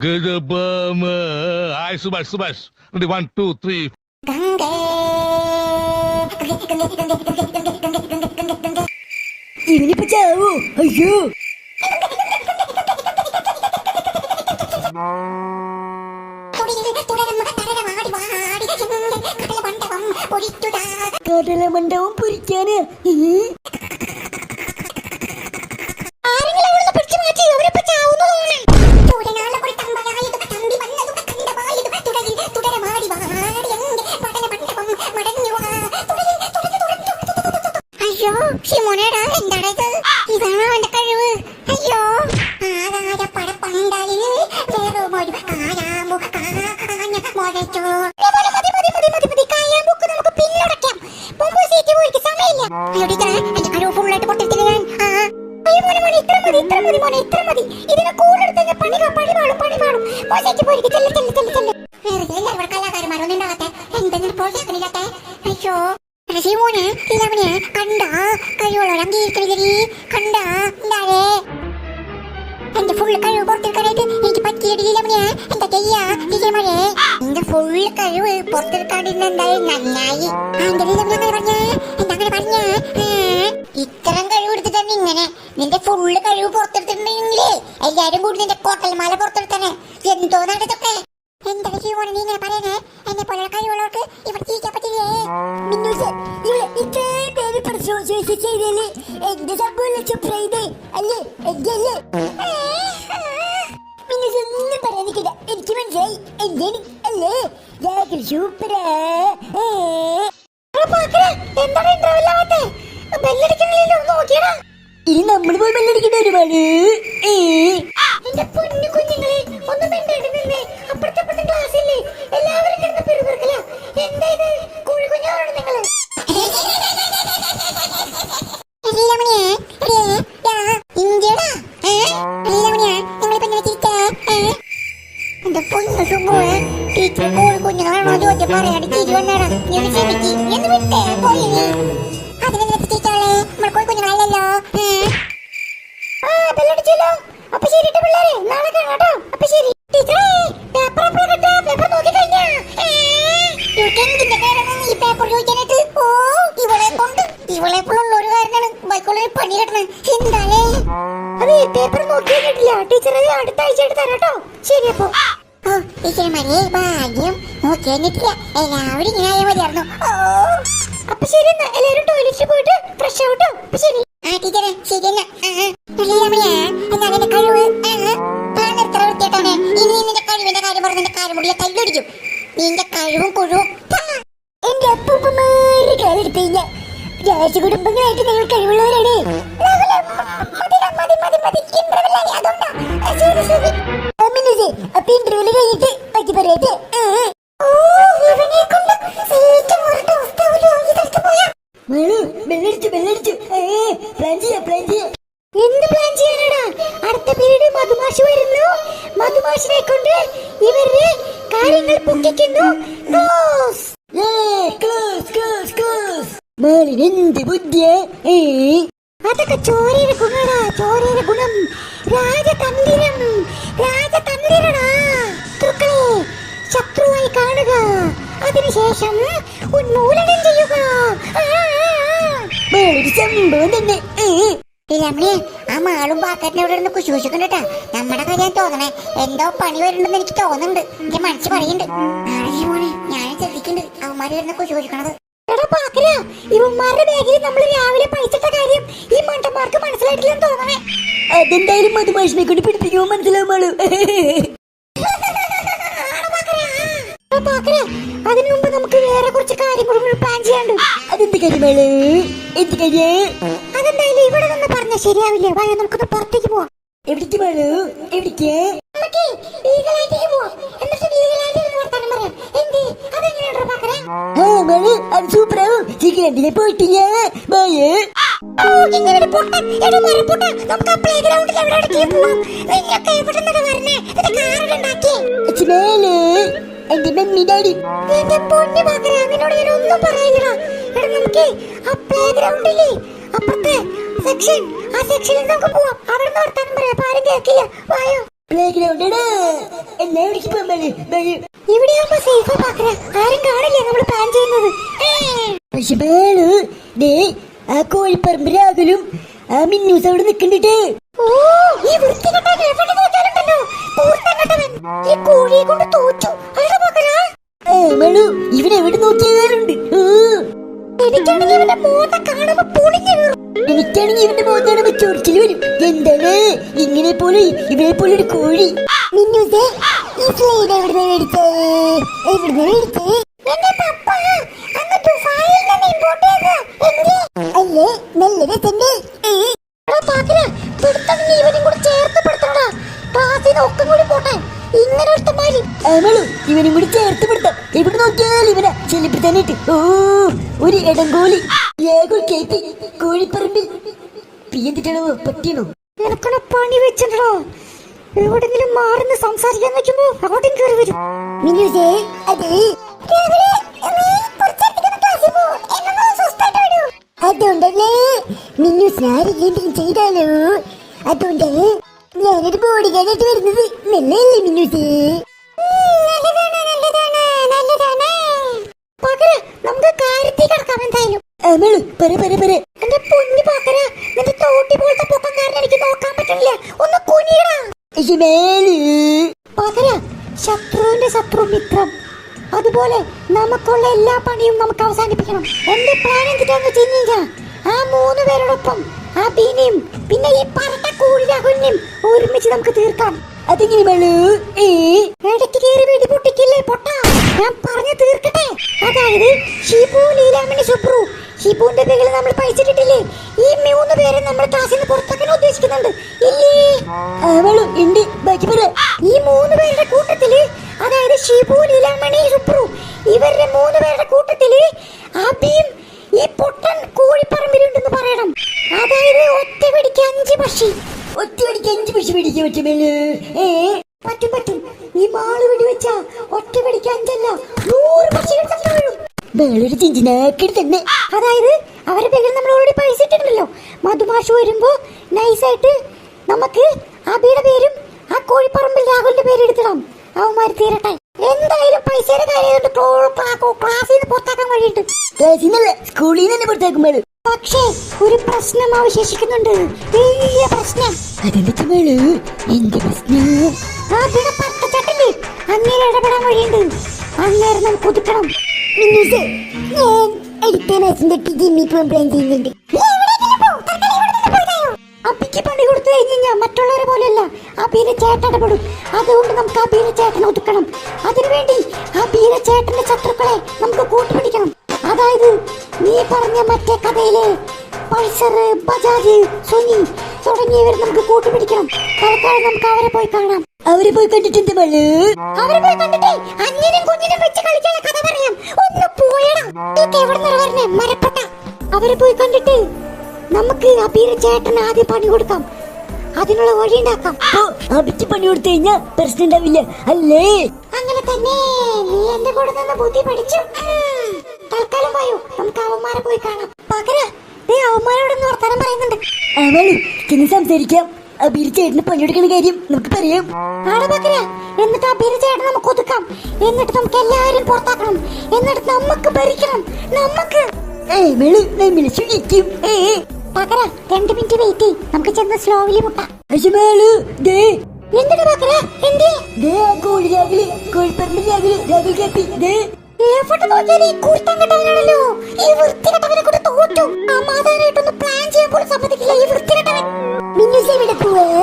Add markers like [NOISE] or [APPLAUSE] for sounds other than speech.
ഗജബമ hi Subhash Subhash. One two three ഇവനിപ്പോ ചാവോ? അയ്യോ. [LAUGHS] കടല മണ്ഡപം പൊരിക്കാന്. അയ്യോ ഷിമോനേടാ എന്താണ് ഇത്? ഇതാണോ അവന്റെ കഴിവ്? അയ്യോ. ആകാര പടപ്പണ്ടാലിന് വേറും ഒരു കായാമ്പു കാഞ്ഞ മുഴച്ചു ഇതിനെ ഞാൻ പണി പണി പാടും പണി പാടും ചെല്ലു ചെല്ല് ചെല്ല് ചെല്ല് വേറെ എല്ലാവരും ഇവിടെ കലാകാരന്മാരൊന്നും ഉണ്ടാകട്ടെ എന്തെങ്കിലും പ്രോത്സാഹനമില്ലാട്ടെ അയ്യോ നിന്റെ ഫുള്ള് കഴിവ് പുറത്തെടുത്തിട്ടുണ്ടെങ്കിലേ എല്ലാരും കൂടി നിന്റെ കോട്ടൽമാല പുറത്തെടുത്തനെ എന്തോ നടത്തൊക്കെ എന്താ ശിവോനെ നീ ഇങ്ങനെ പറയണേ? എന്നെ പോലുള്ള കഴിവുള്ളവർക്ക് ഇവിടെ ജീവിക്കാൻ പറ്റില്ലേ മിന്നൂസ് ഇവളെ ഇത്രയും പേര് പ്രശംസിച്ച് ചെയ്തേൽ എന്റെ സംഭവം ചുപ്രൈതേ അല്ലേ? എന്റെ അല്ലേ? [LAUGHS] മിന്നൂസ് ഒന്നും പറയാൻ നിൽക്കില്ല. എനിക്ക് മനസ്സിലായി. എന്റെ അല്ലേ? ജാഗ്രത സൂപ്പറാ. എന്താണ് ഇന്റർവെല്ലാവാത്തെ ബെല്ലടിക്കണില്ലല്ലോ നോക്കിയടാ. ഇനി നമ്മൾ പോയി ബെല്ലടിക്കേണ്ട ഏ. എന്റെ പൊന്നു കുഞ്ഞുങ്ങളെ ഒന്ന് നിന്നേ അപ്പുറത്തെ അപ്പൊ ശരി ടീച്ചറേ പേപ്പർ എപ്പോഴാ കിട്ടാ പേപ്പർ നോക്കി കഴിഞ്ഞാ എന്തിന്റെ കാരണമാണ് ഈ പേപ്പർ ചോദിക്കാനായിട്ട് ഓ ഇവളെ കൊണ്ട് ഇവളെ പോലുള്ള ഒരു കാരനാണ് ബൈക്കുള്ള പണി കിട്ടണേ. എന്താലേ? അതെ പേപ്പർ നോക്കി കഴിഞ്ഞിട്ടില്ല ടീച്ചറെ അടുത്ത ആഴ്ച ആയിട്ട് തരാട്ടോ ശരി അപ്പൊ. ഓ ടീച്ചർമാരെ ഭാഗ്യം. നോക്കി കഴിഞ്ഞിട്ടില്ല എല്ലാവരും ഓ അപ്പൊ ശരി എന്നാ. എല്ലാവരും ടോയ്ലറ്റിൽ പോയിട്ട് ഫ്രഷ് ആവട്ടോ. ശരി. ആ ടീച്ചറെ ശരി എന്നാ. എന്നാ നിന്റെ കഴിവ്? വൃത്തിയായിട്ടാണ്? ഇനി നിന്റെ കഴിവിന്റെ കാര്യം പറഞ്ഞ നിന്റെ കാര്യം മുടിയ കല്ലൊടിക്കും നിന്റെ കഴിവും കുഴുവും എന്റെ അപ്പൂപ്പന്മാരുടെ കാലെടുത്ത് കഴിഞ്ഞാൽ രാജകുടുംബങ്ങളായിട്ട് നിങ്ങൾ കഴിവുള്ളവരാണ്. മിന്നൂസേ, അപ്പൊ ഇന്റർവ്യൂൽ കഴിഞ്ഞിട്ട് ബാക്കി പറയട്ടെ. ആ. വേണു ബെല്ലടിച്ചു ബെല്ലടിച്ചു. ഏ പ്ലാൻ ചെയ്യാം പ്ലാൻ ചെയ്യാം. എന്ത് പ്ലാൻ അടുത്ത പീരീഡ് മധുമാഷി വരുന്നു. മധുമാഷിനെ കൊണ്ട് ഇവരുടെ കാര്യങ്ങൾ പൊക്കിക്കുന്നു. എന്ത് ബുദ്ധിയാ? അതൊക്കെ ചോരയുടെ ഗുണടാ ചോരയുടെ ഗുണം. രാജതന്ത്രം രാജതന്ത്രടാ ശത്രുക്കളെ ശത്രുവായി കാണുക. അതിനുശേഷം ഉന്മൂലനം ചെയ്യുക. സംഭവം തന്നെ. രമണി മാളും പാക്കറ്റിനെ ഇവിടെ ഇരുന്ന് കുശൂഷിക്കണ്ടട്ടാ നമ്മുടെ കാര്യം തോന്നണേ. എന്തോ പണി വരുന്നുണ്ടെന്ന് എനിക്ക് തോന്നുന്നുണ്ട്. എന്റെ മനസ്സ് പറയുന്നുണ്ട്. ഞാൻ ശ്രദ്ധിക്കുന്നുണ്ട് അവന്മാര് വരുന്ന കുശൂഷിക്കണത് എടാ ഇവന്മാരുടെ ബാഗിൽ നമ്മൾ രാവിലെ കാര്യം ഈ മണ്ടന്മാർക്ക് മനസ്സിലായിട്ടില്ലെന്ന് തോന്നണേ. അതെന്തായാലും കൊണ്ട് പിടിപ്പിക്കുമോ അതിനു മുമ്പ് നമുക്ക് വേറെ കുറച്ച് കാര്യങ്ങളും കൂടി പ്ലാൻ ചെയ്യാനുണ്ട്. എന്ത് കാര്യ അതെന്തായാലും ഇവിടെ നിന്ന് പറഞ്ഞ ശരിയാവില്ല? വായ നമുക്കൊന്ന് പുറത്തേക്ക് പോവാം. എവിടേക്ക് മാളു എവിടേക്ക്? എന്റെ പൊന്നു മകനെ, നിന്നോട് ഞാൻ ഒന്നും പറയില്ലടാ. എടാ, നമുക്ക് ആ പ്ലേ ൽ അപ്പുറത്തെ സെക്ഷൻ ആ section നമുക്ക് പോവാം. അവിടുന്ന് വർത്താനം പറയാം. അപ്പൊ ആരും കേൾക്കില്ല. വായോ. പ്ലേ ഗ്രൗണ്ടാണ് എന്നാ പോകാൻ ഇവിടെയാകുമ്പോ സേഫാ പാക്കര. ആരും കാണില്ലേ നമ്മൾ പ്ലാൻ ചെയ്യുന്നത്. പക്ഷെ ദേ ആ കോഴിപ്പറമ്പ് രാഹുലും ആ മിന്നൂസ് അവിടെ നിക്കണ്ടിട്ട്. ഓ ഈ വൃത്തികെട്ട എവിടെ നോക്കിയാലുണ്ടല്ലോ. പൂർത്തങ്ങട്ടവൻ ഈ കോഴിയെ കൊണ്ട് തോറ്റു. അല്ല പാക്കര. മേളു ഇവിടെ എവിടെ നോക്കിയാലുണ്ട് എനിക്കാണെങ്കിൽ ഇവന്റെ മോത കാണുമ്പോ പൊളിഞ്ഞു എനിക്കാണെങ്കിൽ ഇവന്റെ മോന്താണ് ചൊറിച്ചിൽ വരും. എന്താണ്? ഇങ്ങനെ പോലെ ഇവരെ പോലെ ഒരു കോഴി. മിന്നൂസേ ഈ സ്ലൈഡ് എവിടുന്ന് മേടിച്ചേ? എവിടുന്ന് മേടിച്ചേ? എന്റെ പപ്പ അങ്ങ് ദുബായിൽ നിന്ന് ഇമ്പോർട്ട് ചെയ്ത എന്ത്? അല്ലേ നല്ല രസണ്ട്. ഇവനും കൂടി ചേർത്ത് പെടുത്തണടാ. ക്ലാസ്സിൽ നിന്ന് ഒക്കെ കൂടി പോട്ടെ. ഇങ്ങനെ ഒരുത്തമാരി മേളു ഇവനും കൂടി ചേർത്ത് പെടുത്താം ഇവനെ ഓ ഒരു കേപ്പി കോഴിപ്പറമ്പിൽ. പറ്റിയണോ നിനക്കണ പണി വെച്ചിട്ടുണ്ടോ? എവിടെങ്കിലും മാറുന്ന സംസാരിക്കാൻ വെക്കുമ്പോ അങ്ങോട്ടും കയറി വരും. അത് അതുകൊണ്ടല്ലേ മിന്നു ആരെങ്കിലും ചെയ്താലോ? അതുകൊണ്ട് ഞാനൊരു ബോഡി ഗാർഡായിട്ട് വരുന്നത്. നല്ലല്ലേ മിന്നൂസേ? ശത്രുവിന്റെ ശത്രു മിത്രം. അതുപോലെ നമുക്കുള്ള എല്ലാ പണിയും നമുക്ക് അവസാനിപ്പിക്കണം. എന്റെ പ്ലാൻ എന്തിട്ടാന്ന് വെച്ച് ആ മൂന്ന് പേരോടൊപ്പം ആ ബീനെയും പിന്നെ ഈ പറട്ട കൂടി രാഹുലിനെയും ഒരുമിച്ച് നമുക്ക് തീർക്കാം. അതായത് ഷിബു മൂന്ന് പേരുടെ കൂട്ടത്തിൽ അതായത് ഷിബു ഈ പൊട്ടൻ കോഴിപ്പറമ്പിലുണ്ടെന്ന് പറയണം അതായത് ഒറ്റ പിടിക്ക് അഞ്ച് പക്ഷി ഒറ്റ പിടിക്ക് പിടിക്കാൻ പറ്റും മേളു ഏ? പറ്റും പറ്റും. ഈ മാൾ വെടിവെച്ച ഒറ്റ പിടിക്ക് അഞ്ചല്ല നൂറ് പക്ഷികൾ ചത്തു വീഴും. മേളൊരു ചിഞ്ചിനാക്കടി തന്നെ. അതായത് അവരെ പേരിൽ നമ്മൾ ഓൾറെഡി പൈസ ഇട്ടിട്ടുണ്ടല്ലോ. മധുമാഷ് വരുമ്പോ നൈസായിട്ട് നമുക്ക് അബിയുടെ പേരും ആ കോഴിപ്പറമ്പിൽ രാഹുലിന്റെ പേര് എടുത്തിടാം. അവന്മാർ തീരട്ടെ. എന്തായാലും പൈസയുടെ കാര്യം ക്ലാസ്സിൽ നിന്ന് പുറത്താക്കാൻ വഴിയുണ്ട്. ക്ലാസ്സിൽ നിന്നല്ല? സ്കൂളിൽ നിന്ന് തന്നെ പുറത്താക്കും മേളു? പക്ഷേ ഒരു പ്രശ്നം അവശേഷിക്കുന്നുണ്ട്. വലിയ പ്രശ്നം. അതെന്താ എന്ത് പ്രശ്നം? പത്തച്ചട്ടില്ലേ അങ്ങനെ ഇടപെടാൻ വഴിയുണ്ട്. അങ്ങനെ നമുക്ക് ഒതുക്കണം മിന്നൂസേ ഞാൻ അടുത്ത മാസം തൊട്ട് ജിമ്മിൽ പോകാൻ പ്ലാൻ ചെയ്യുന്നുണ്ട്. അപ്പിക്ക് പണി കൊടുത്തു കഴിഞ്ഞാൽ മറ്റുള്ളവരെ പോലെയല്ല. അബീരെ ചേട്ടൻ ഇടപെടും. അതുകൊണ്ട് നമുക്ക് ചേട്ടനെ ഒതുക്കണം. അതിനുവേണ്ടി അബീരെ ചേട്ടന്റെ ശത്രുക്കളെ നമുക്ക് കൂട്ടുപിടിക്കണം. അതായത് നീ പറഞ്ഞ മറ്റേ കഥയിലെ പൾസർ ബജാജ് സുനി തുടങ്ങിയവർ നമുക്ക് കൂട്ടുപിടിക്കണം. തൽക്കാലം നമുക്ക് അവരെ പോയി കാണാം. അവരെ പോയി കണ്ടിട്ടുണ്ട് മേളു അവരെ പോയി കണ്ടിട്ടേ അന്യനും കുഞ്ഞിനും വെച്ച് കളിക്കാനുള്ള കഥ പറയാം. ഒന്ന് എവിടെ നിന്ന് വരണേ? മരപ്പെട്ട. അവരെ പോയി കണ്ടിട്ട് നമുക്ക് അബീര ചേട്ടൻ ആദ്യം പണി കൊടുക്കാം. അതിനുള്ള വഴി ഉണ്ടാക്കാം. അഭിച്ച് പണി കൊടുത്തു കഴിഞ്ഞാ പ്രശ്നം ഉണ്ടാവില്ല. അല്ലേ? അങ്ങനെ തന്നെ. നീ എന്റെ കൂടെ നിന്ന് ബുദ്ധി പഠിച്ചു. തൽക്കാലം പോയോ നമുക്ക് അവന്മാരെ പോയി കാണാം. പകര നീ അവന്മാരോടൊന്ന് വർത്താനം പറയുന്നുണ്ട്. അവളു ചെന്ന് സംസാരിക്കാം. അബീർ ചേട്ടന് പണിയെടുക്കുന്ന കാര്യം നമുക്ക് പറയാം. ആടെ പകര എന്നിട്ട് അബീര ചേട്ടൻ നമുക്ക് ഒതുക്കാം. എന്നിട്ട് നമുക്ക് എല്ലാവരും പുറത്താക്കണം. എന്നിട്ട് നമുക്ക് ഭരിക്കണം. നമുക്ക്. ഏ മേളു നമ്മൾ സുഖിക്കും ഏ പകര രണ്ട് മിനിറ്റ് വെയിറ്റ് ചെയ്യ്. നമുക്ക് ചെന്ന് സ്ലോവിലി മുട്ടാം. പക്ഷെ മേളു ദേ. എന്തിനാ പകര? എന്തേ ദേ കോഴി രാവിലെ കോഴിപ്പറമ്പ് രാവിലെ രാവിലെ ദേ. എവിടെ നോക്കിയാലും ഈ കുരുത്തം കെട്ടവനാണല്ലോ ഈ വൃത്തികെട്ടവനെ കൊണ്ട് തോറ്റു. സമാധാനായിട്ടൊന്ന് പ്ലാൻ ചെയ്യാൻ പോലും സമ്മതിക്കില്ല. ഈ വൃത്തികെട്ടവൻ. മിന്നൂസ് എവിടെ പോവാ